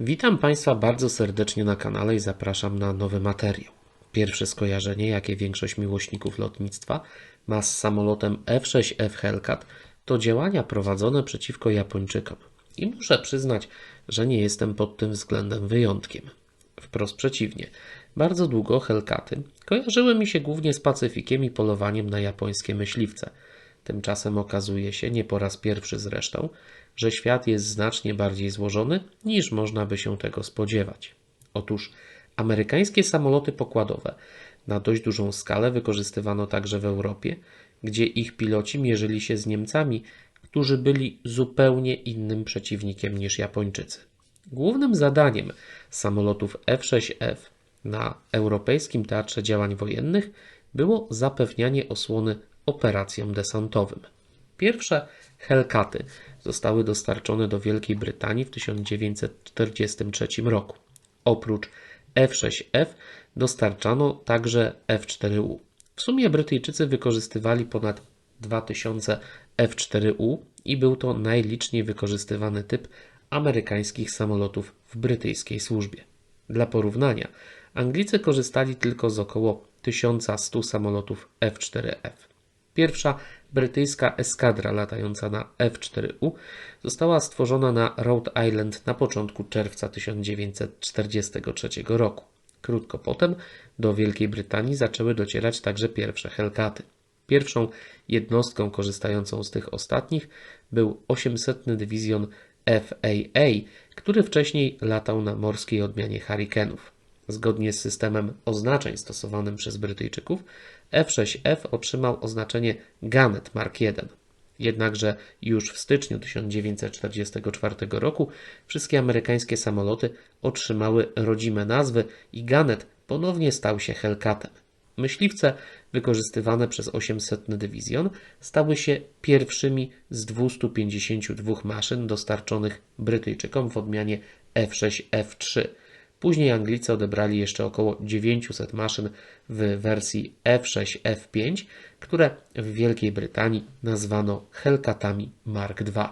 Witam Państwa bardzo serdecznie na kanale i zapraszam na nowy materiał. Pierwsze skojarzenie, jakie większość miłośników lotnictwa ma z samolotem F-6F Hellcat, to działania prowadzone przeciwko Japończykom. I muszę przyznać, że nie jestem pod tym względem wyjątkiem. Wprost przeciwnie. Bardzo długo Hellcaty kojarzyły mi się głównie z Pacyfikiem i polowaniem na japońskie myśliwce. Tymczasem okazuje się, nie po raz pierwszy zresztą, że świat jest znacznie bardziej złożony niż można by się tego spodziewać. Otóż amerykańskie samoloty pokładowe na dość dużą skalę wykorzystywano także w Europie, gdzie ich piloci mierzyli się z Niemcami, którzy byli zupełnie innym przeciwnikiem niż Japończycy. Głównym zadaniem samolotów F-6F na europejskim teatrze działań wojennych było zapewnianie osłony operacjom desantowym. Pierwsze Hellcaty zostały dostarczone do Wielkiej Brytanii w 1943 roku. Oprócz F-6F dostarczano także F-4U. W sumie Brytyjczycy wykorzystywali ponad 2000 F-4U i był to najliczniej wykorzystywany typ amerykańskich samolotów w brytyjskiej służbie. Dla porównania, Anglicy korzystali tylko z około 1100 samolotów F-4F. Pierwsza brytyjska eskadra latająca na F-4U została stworzona na Rhode Island na początku czerwca 1943 roku. Krótko potem do Wielkiej Brytanii zaczęły docierać także pierwsze Hellcaty. Pierwszą jednostką korzystającą z tych ostatnich był 800 Dywizjon FAA, który wcześniej latał na morskiej odmianie Hurricane'ów. Zgodnie z systemem oznaczeń stosowanym przez Brytyjczyków, F6F otrzymał oznaczenie Gannet Mark I. Jednakże już w styczniu 1944 roku wszystkie amerykańskie samoloty otrzymały rodzime nazwy i Gannet ponownie stał się Hellcatem. Myśliwce wykorzystywane przez 800 Dywizjon stały się pierwszymi z 252 maszyn dostarczonych Brytyjczykom w odmianie F6F3. Później Anglicy odebrali jeszcze około 900 maszyn w wersji F6F5, które w Wielkiej Brytanii nazwano Hellcatami Mark II.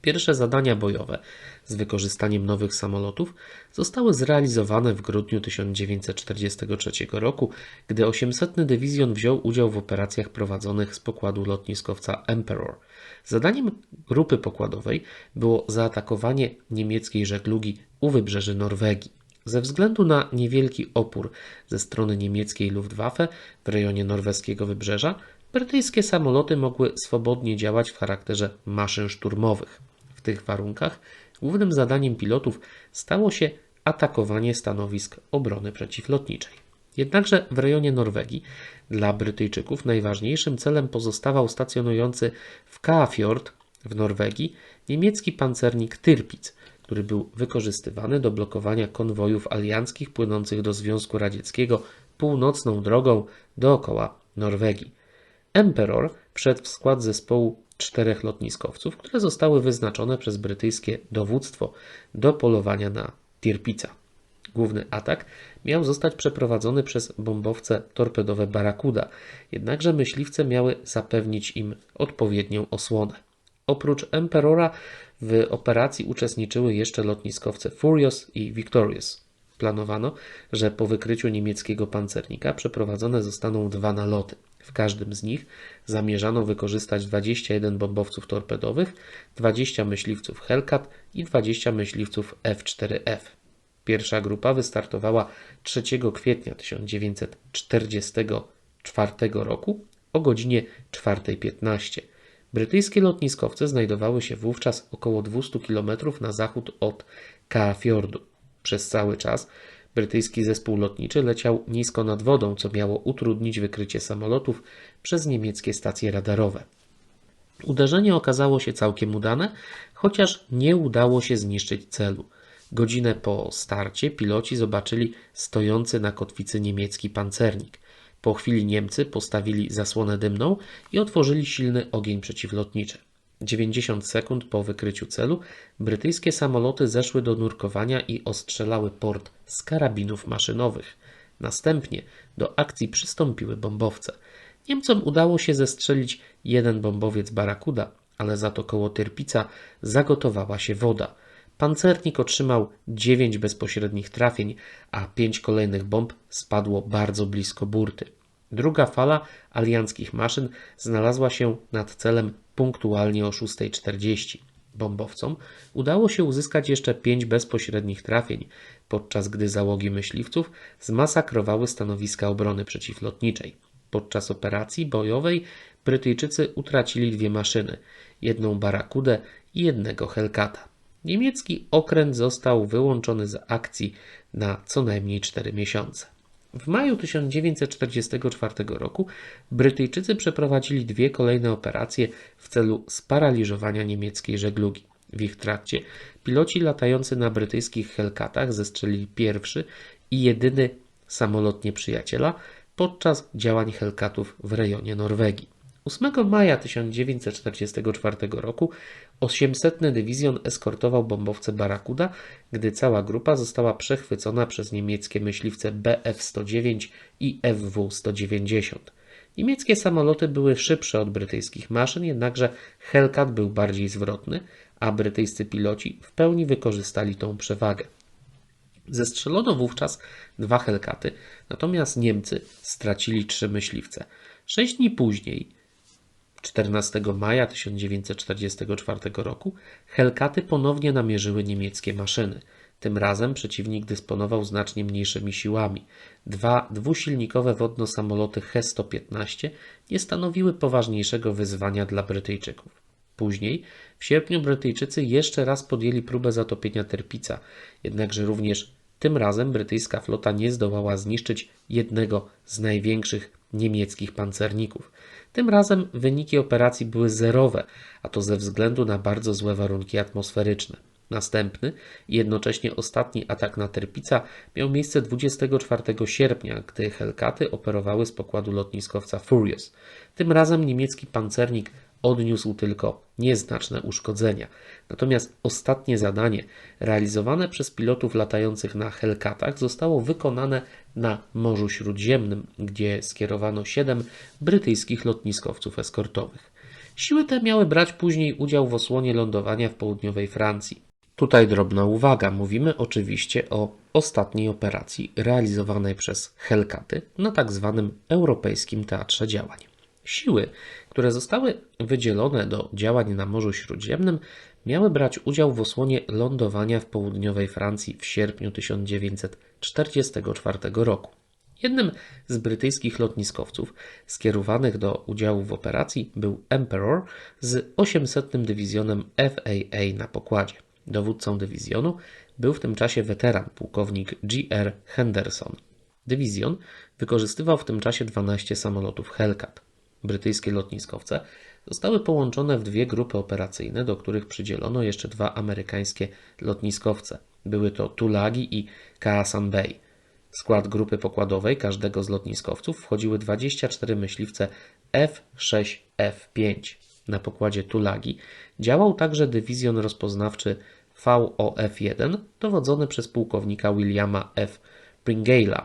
Pierwsze zadania bojowe z wykorzystaniem nowych samolotów zostały zrealizowane w grudniu 1943 roku, gdy 800 Dywizjon wziął udział w operacjach prowadzonych z pokładu lotniskowca Emperor. Zadaniem grupy pokładowej było zaatakowanie niemieckiej żeglugi u wybrzeży Norwegii. Ze względu na niewielki opór ze strony niemieckiej Luftwaffe w rejonie norweskiego wybrzeża, brytyjskie samoloty mogły swobodnie działać w charakterze maszyn szturmowych. W tych warunkach głównym zadaniem pilotów stało się atakowanie stanowisk obrony przeciwlotniczej. Jednakże w rejonie Norwegii dla Brytyjczyków najważniejszym celem pozostawał stacjonujący w Kaafjord w Norwegii niemiecki pancernik Tirpitz, który był wykorzystywany do blokowania konwojów alianckich płynących do Związku Radzieckiego północną drogą dookoła Norwegii. Emperor wszedł w skład zespołu czterech lotniskowców, które zostały wyznaczone przez brytyjskie dowództwo do polowania na Tirpica. Główny atak miał zostać przeprowadzony przez bombowce torpedowe Barracuda, jednakże myśliwce miały zapewnić im odpowiednią osłonę. Oprócz Emperora w operacji uczestniczyły jeszcze lotniskowce Furious i Victorious. Planowano, że po wykryciu niemieckiego pancernika przeprowadzone zostaną dwa naloty. W każdym z nich zamierzano wykorzystać 21 bombowców torpedowych, 20 myśliwców Hellcat i 20 myśliwców F-4F. Pierwsza grupa wystartowała 3 kwietnia 1944 roku o godzinie 4.15. Brytyjskie lotniskowce znajdowały się wówczas około 200 km na zachód od Kaafjordu. Przez cały czas brytyjski zespół lotniczy leciał nisko nad wodą, co miało utrudnić wykrycie samolotów przez niemieckie stacje radarowe. Uderzenie okazało się całkiem udane, chociaż nie udało się zniszczyć celu. Godzinę po starcie piloci zobaczyli stojący na kotwicy niemiecki pancernik. Po chwili Niemcy postawili zasłonę dymną i otworzyli silny ogień przeciwlotniczy. 90 sekund po wykryciu celu brytyjskie samoloty zeszły do nurkowania i ostrzelały port z karabinów maszynowych. Następnie do akcji przystąpiły bombowce. Niemcom udało się zestrzelić jeden bombowiec Barakuda, ale za to koło Tyrpica zagotowała się woda. Pancernik otrzymał 9 bezpośrednich trafień, a 5 kolejnych bomb spadło bardzo blisko burty. Druga fala alianckich maszyn znalazła się nad celem punktualnie o 6.40. Bombowcom udało się uzyskać jeszcze 5 bezpośrednich trafień, podczas gdy załogi myśliwców zmasakrowały stanowiska obrony przeciwlotniczej. Podczas operacji bojowej Brytyjczycy utracili dwie maszyny, jedną Barakudę i jednego Hellcata. Niemiecki okręt został wyłączony z akcji na co najmniej 4 miesiące. W maju 1944 roku Brytyjczycy przeprowadzili dwie kolejne operacje w celu sparaliżowania niemieckiej żeglugi. W ich trakcie piloci latający na brytyjskich Hellcatach zestrzelili pierwszy i jedyny samolot nieprzyjaciela podczas działań Hellcatów w rejonie Norwegii. 8 maja 1944 roku 800 Dywizjon eskortował bombowce Barakuda, gdy cała grupa została przechwycona przez niemieckie myśliwce Bf-109 i Fw-190. Niemieckie samoloty były szybsze od brytyjskich maszyn, jednakże Hellcat był bardziej zwrotny, a brytyjscy piloci w pełni wykorzystali tą przewagę. Zestrzelono wówczas dwa Hellcaty, natomiast Niemcy stracili trzy myśliwce. Sześć dni później 14 maja 1944 roku Hellcaty ponownie namierzyły niemieckie maszyny. Tym razem przeciwnik dysponował znacznie mniejszymi siłami. Dwa dwusilnikowe wodno-samoloty He-115 nie stanowiły poważniejszego wyzwania dla Brytyjczyków. Później, w sierpniu, Brytyjczycy jeszcze raz podjęli próbę zatopienia Terpica, jednakże również tym razem brytyjska flota nie zdołała zniszczyć jednego z największych niemieckich pancerników. Tym razem wyniki operacji były zerowe, a to ze względu na bardzo złe warunki atmosferyczne. Następny i jednocześnie ostatni atak na Terpica miał miejsce 24 sierpnia, gdy Hellcaty operowały z pokładu lotniskowca Furious. Tym razem niemiecki pancernik odniósł tylko nieznaczne uszkodzenia. Natomiast ostatnie zadanie, realizowane przez pilotów latających na Hellcatach, zostało wykonane na Morzu Śródziemnym, gdzie skierowano siedem brytyjskich lotniskowców eskortowych. Siły te miały brać później udział w osłonie lądowania w południowej Francji. Tutaj drobna uwaga, mówimy oczywiście o ostatniej operacji realizowanej przez Hellcaty na tak zwanym Europejskim Teatrze Działań. Siły, które zostały wydzielone do działań na Morzu Śródziemnym, miały brać udział w osłonie lądowania w południowej Francji w sierpniu 1944 roku. Jednym z brytyjskich lotniskowców skierowanych do udziału w operacji był Emperor z 800 dywizjonem FAA na pokładzie. Dowódcą dywizjonu był w tym czasie weteran pułkownik G.R. Henderson. Dywizjon wykorzystywał w tym czasie 12 samolotów Hellcat. Brytyjskie lotniskowce zostały połączone w dwie grupy operacyjne, do których przydzielono jeszcze dwa amerykańskie lotniskowce. Były to Tulagi i Kaasan Bay. W skład grupy pokładowej każdego z lotniskowców wchodziły 24 myśliwce F-6F-5. Na pokładzie Tulagi działał także dywizjon rozpoznawczy VOF-1 dowodzony przez pułkownika Williama F. Pringale'a,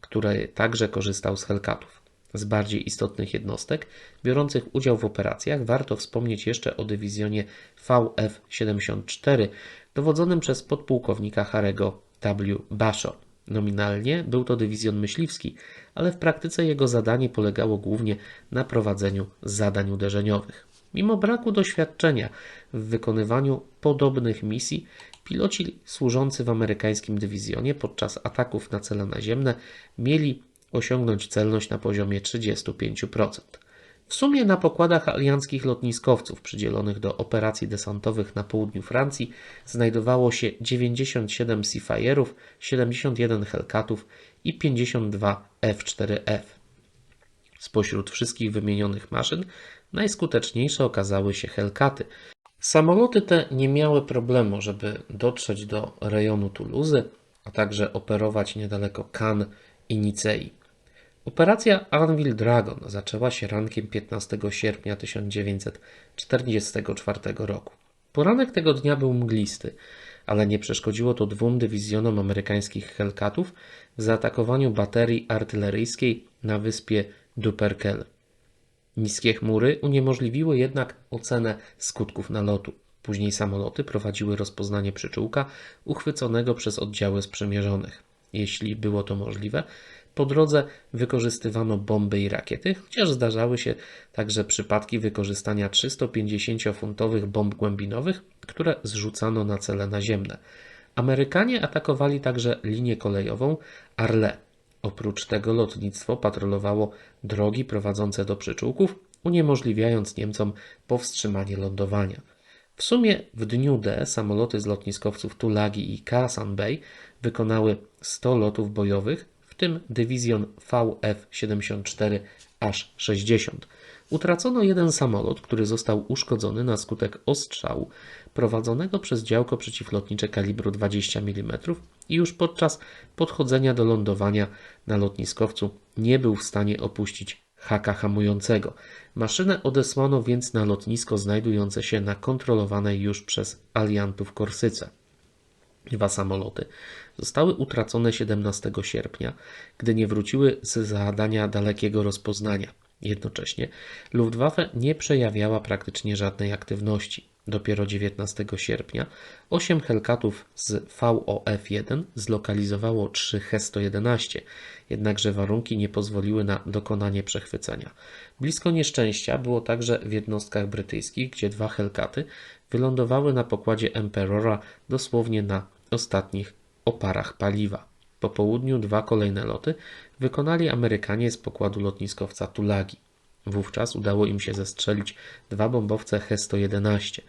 który także korzystał z Hellcatów. Z bardziej istotnych jednostek biorących udział w operacjach warto wspomnieć jeszcze o dywizjonie VF-74 dowodzonym przez podpułkownika Harego W. Basho. Nominalnie był to dywizjon myśliwski, ale w praktyce jego zadanie polegało głównie na prowadzeniu zadań uderzeniowych. Mimo braku doświadczenia w wykonywaniu podobnych misji, piloci służący w amerykańskim dywizjonie podczas ataków na cele naziemne mieli osiągnąć celność na poziomie 35%. W sumie na pokładach alianckich lotniskowców przydzielonych do operacji desantowych na południu Francji znajdowało się 97 Seafirów, 71 Hellcatów i 52 F-4F. Spośród wszystkich wymienionych maszyn najskuteczniejsze okazały się Hellcaty. Samoloty te nie miały problemu, żeby dotrzeć do rejonu Toulouse, a także operować niedaleko Cannes i Nicei. Operacja Anvil Dragon zaczęła się rankiem 15 sierpnia 1944 roku. Poranek tego dnia był mglisty, ale nie przeszkodziło to dwóm dywizjonom amerykańskich Hellcatów w zaatakowaniu baterii artyleryjskiej na wyspie Duperkel. Niskie chmury uniemożliwiły jednak ocenę skutków nalotu. Później samoloty prowadziły rozpoznanie przyczółka uchwyconego przez oddziały sprzymierzonych. Jeśli było to możliwe, po drodze wykorzystywano bomby i rakiety, chociaż zdarzały się także przypadki wykorzystania 350-funtowych bomb głębinowych, które zrzucano na cele naziemne. Amerykanie atakowali także linię kolejową Arle. Oprócz tego lotnictwo patrolowało drogi prowadzące do przyczółków, uniemożliwiając Niemcom powstrzymanie lądowania. W sumie w dniu D samoloty z lotniskowców Tulagi i Kaasan Bay wykonały 100 lotów bojowych, tym dywizjon VF-74 aż 60. Utracono jeden samolot, który został uszkodzony na skutek ostrzału prowadzonego przez działko przeciwlotnicze kalibru 20 mm i już podczas podchodzenia do lądowania na lotniskowcu nie był w stanie opuścić haka hamującego. Maszynę odesłano więc na lotnisko znajdujące się na kontrolowanej już przez aliantów Korsyce. Dwa samoloty zostały utracone 17 sierpnia, gdy nie wróciły z zadania dalekiego rozpoznania. Jednocześnie Luftwaffe nie przejawiała praktycznie żadnej aktywności. Dopiero 19 sierpnia 8 Hellcatów z VOF-1 zlokalizowało 3 He-111, jednakże warunki nie pozwoliły na dokonanie przechwycenia. Blisko nieszczęścia było także w jednostkach brytyjskich, gdzie dwa Hellcaty wylądowały na pokładzie Emperora dosłownie na ostatnich oparach paliwa. Po południu dwa kolejne loty wykonali Amerykanie z pokładu lotniskowca Tulagi. Wówczas udało im się zestrzelić dwa bombowce He-111.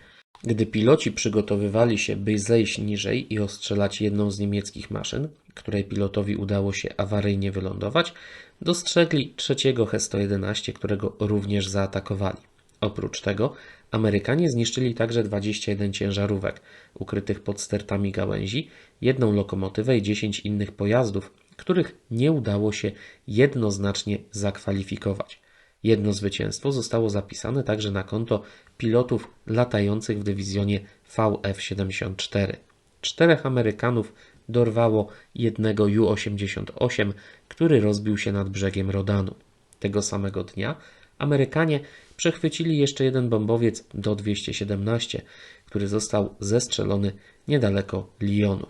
Gdy piloci przygotowywali się, by zejść niżej i ostrzelać jedną z niemieckich maszyn, której pilotowi udało się awaryjnie wylądować, dostrzegli trzeciego He-111, którego również zaatakowali. Oprócz tego Amerykanie zniszczyli także 21 ciężarówek ukrytych pod stertami gałęzi, jedną lokomotywę i 10 innych pojazdów, których nie udało się jednoznacznie zakwalifikować. Jedno zwycięstwo zostało zapisane także na konto pilotów latających w dywizjonie VF-74. Czterech Amerykanów dorwało jednego Ju-88, który rozbił się nad brzegiem Rodanu. Tego samego dnia Amerykanie przechwycili jeszcze jeden bombowiec Do-217, który został zestrzelony niedaleko Lyonu.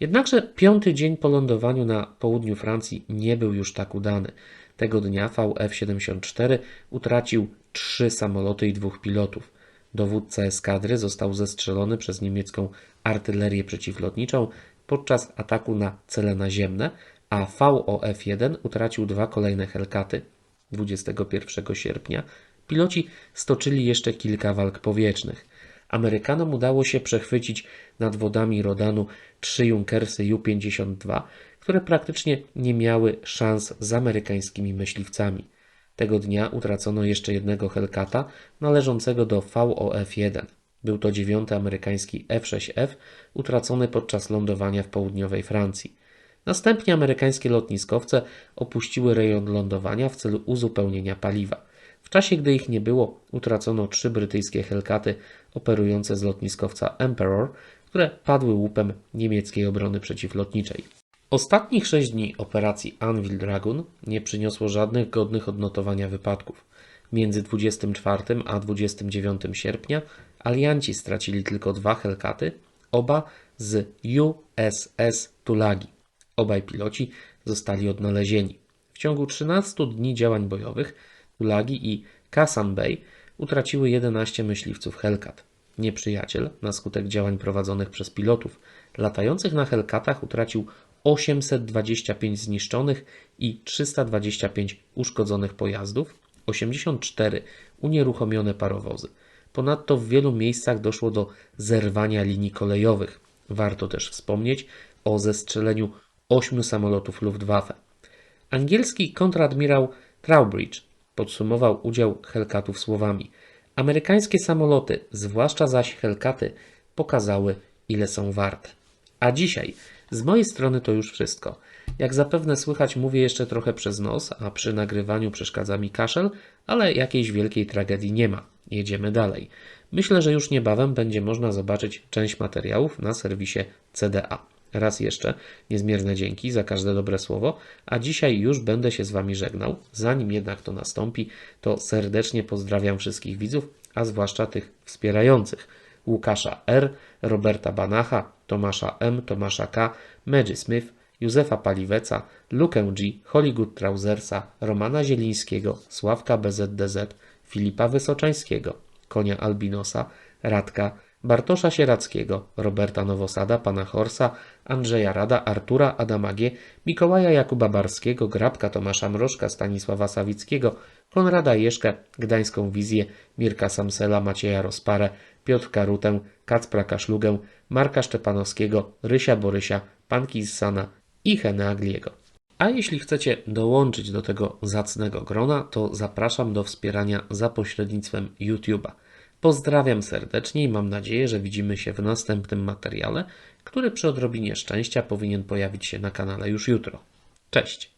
Jednakże piąty dzień po lądowaniu na południu Francji nie był już tak udany. Tego dnia VF-74 utracił trzy samoloty i dwóch pilotów. Dowódca eskadry został zestrzelony przez niemiecką artylerię przeciwlotniczą podczas ataku na cele naziemne, a VOF-1 utracił dwa kolejne Hellcaty. 21 sierpnia piloci stoczyli jeszcze kilka walk powietrznych. Amerykanom udało się przechwycić nad wodami Rodanu trzy Junkersy Ju-52, które praktycznie nie miały szans z amerykańskimi myśliwcami. Tego dnia utracono jeszcze jednego Hellcata należącego do VOF-1. Był to dziewiąty amerykański F-6F utracony podczas lądowania w południowej Francji. Następnie amerykańskie lotniskowce opuściły rejon lądowania w celu uzupełnienia paliwa. W czasie, gdy ich nie było, utracono trzy brytyjskie Hellcaty operujące z lotniskowca Emperor, które padły łupem niemieckiej obrony przeciwlotniczej. Ostatnich sześć dni operacji Anvil Dragon nie przyniosło żadnych godnych odnotowania wypadków. Między 24 a 29 sierpnia alianci stracili tylko dwa Hellcaty, oba z USS Tulagi. Obaj piloci zostali odnalezieni. W ciągu 13 dni działań bojowych Tulagi i Kasan Bay utraciły 11 myśliwców Hellcat. Nieprzyjaciel, na skutek działań prowadzonych przez pilotów latających na Hellcatach, utracił 825 zniszczonych i 325 uszkodzonych pojazdów, 84 unieruchomione parowozy. Ponadto w wielu miejscach doszło do zerwania linii kolejowych. Warto też wspomnieć o zestrzeleniu ośmiu samolotów Luftwaffe. Angielski kontradmirał Trowbridge podsumował udział Hellcatów słowami: Amerykańskie samoloty, zwłaszcza zaś Hellcaty, pokazały, ile są warte. A dzisiaj z mojej strony to już wszystko. Jak zapewne słychać, mówię jeszcze trochę przez nos, a przy nagrywaniu przeszkadza mi kaszel, ale jakiejś wielkiej tragedii nie ma. Jedziemy dalej. Myślę, że już niebawem będzie można zobaczyć część materiałów na serwisie CDA. Raz jeszcze niezmierne dzięki za każde dobre słowo, a dzisiaj już będę się z Wami żegnał. Zanim jednak to nastąpi, to serdecznie pozdrawiam wszystkich widzów, a zwłaszcza tych wspierających. Łukasza R., Roberta Banacha, Tomasza M., Tomasza K., Maggie Smith, Józefa Paliweca, Lukę G., Hollywood Trausersa, Romana Zielińskiego, Sławka BZDZ, Filipa Wysoczańskiego, Konia Albinosa, Radka, Bartosza Sierackiego, Roberta Nowosada, Pana Horsa, Andrzeja Rada, Artura Adama G., Mikołaja Jakuba Barskiego, Grabka Tomasza Mrożka, Stanisława Sawickiego, Konrada Jeszkę, Gdańską Wizję, Mirka Samsela, Macieja Rozparę, Piotrka Rutę, Kacpra Kaszlugę, Marka Szczepanowskiego, Rysia Borysia, Panki Ssana i Henę Agliego. A jeśli chcecie dołączyć do tego zacnego grona, to zapraszam do wspierania za pośrednictwem YouTube'a. Pozdrawiam serdecznie i mam nadzieję, że widzimy się w następnym materiale, który przy odrobinie szczęścia powinien pojawić się na kanale już jutro. Cześć!